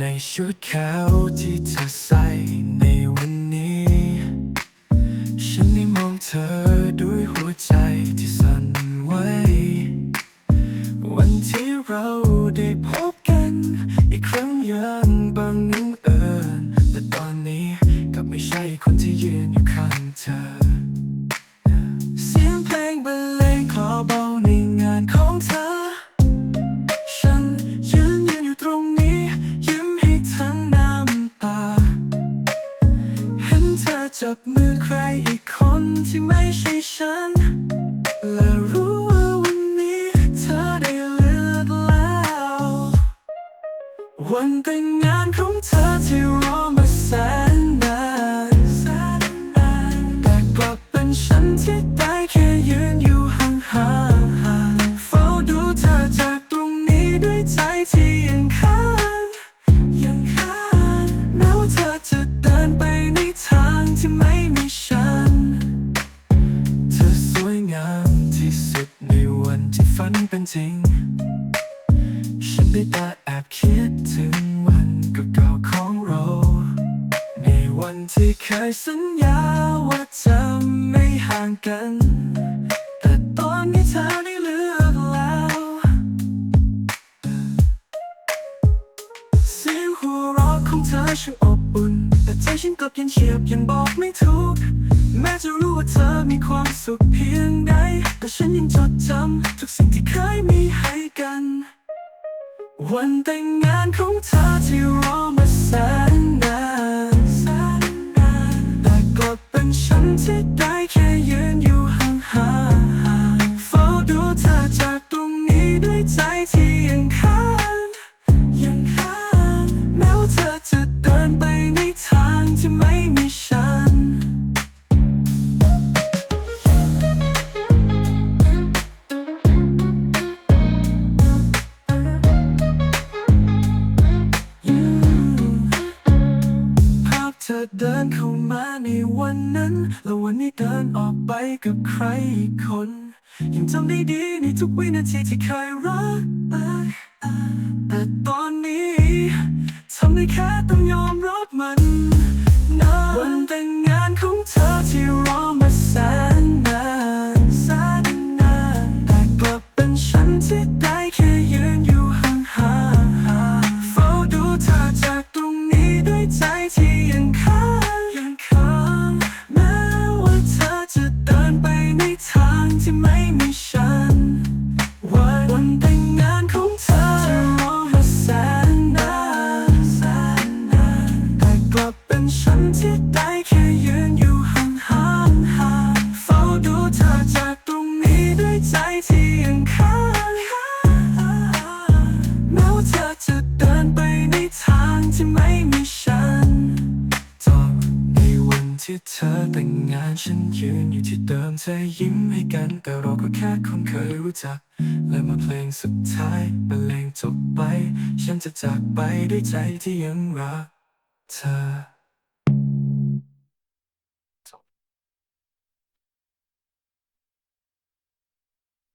ในชุดขาวที่เธอใส่ในวันนี้ ฉันได้มองเธอด้วยหัวใจที่สั่นไหว วันที่เราได้พบกัน อีกครั้งยังบังเอิญแต่ตอนนี้กลับไม่ใช่คนที่ยืนอยู่ข้างเธอ เสียงเพลงบรรเลงขอเบาในงานของเธอ จับมือใครอีกคนที่ไม่ใช่ฉัน และรู้ว่าวันนี้เธอได้เลือกแล้ว วันแต่งงานของเธอที่รอมา ที่ไม่มีฉัน เธอสวยงามที่สุดในวันที่ฝันเป็นจริง ฉันได้แต่แอบคิดถึงวันเก่าๆของเรา ในวันที่เคยสัญญาว่าจะไม่ห่างกัน แต่ตอนนี้เธอได้เลือกแล้ว เสียงหัวเราะของเธอช่างอบอุ่น ใจฉันก็ยังเฉียบยังบอกไม่ถูก แม้จะรู้ว่าเธอมีความสุขเพียงใดแต่ฉันยังจดจำทุกสิ่งที่เคยมีให้กัน วันแต่งงานของเธอที่ เดินเข้ามาในวันนั้น แล้ววันนี้เดินออกไปกับใครอีกคน ยังจำได้ดีในทุกวินาทีที่เคยรักแต่ตอนนี้ทำได้แค่ต้องยอมรับมันนะวันแต่งงานของเธอที่ ที่เธอแต่งงานฉันยืนอยู่ที่เดิมเธอยิ้มให้กัน แต่เราก็แค่คนเคยรู้จัก และเมาเพลงสุดท้ายบรรเลงจบไป ฉันจะจากไปด้วยใจที่ยังรักเธอ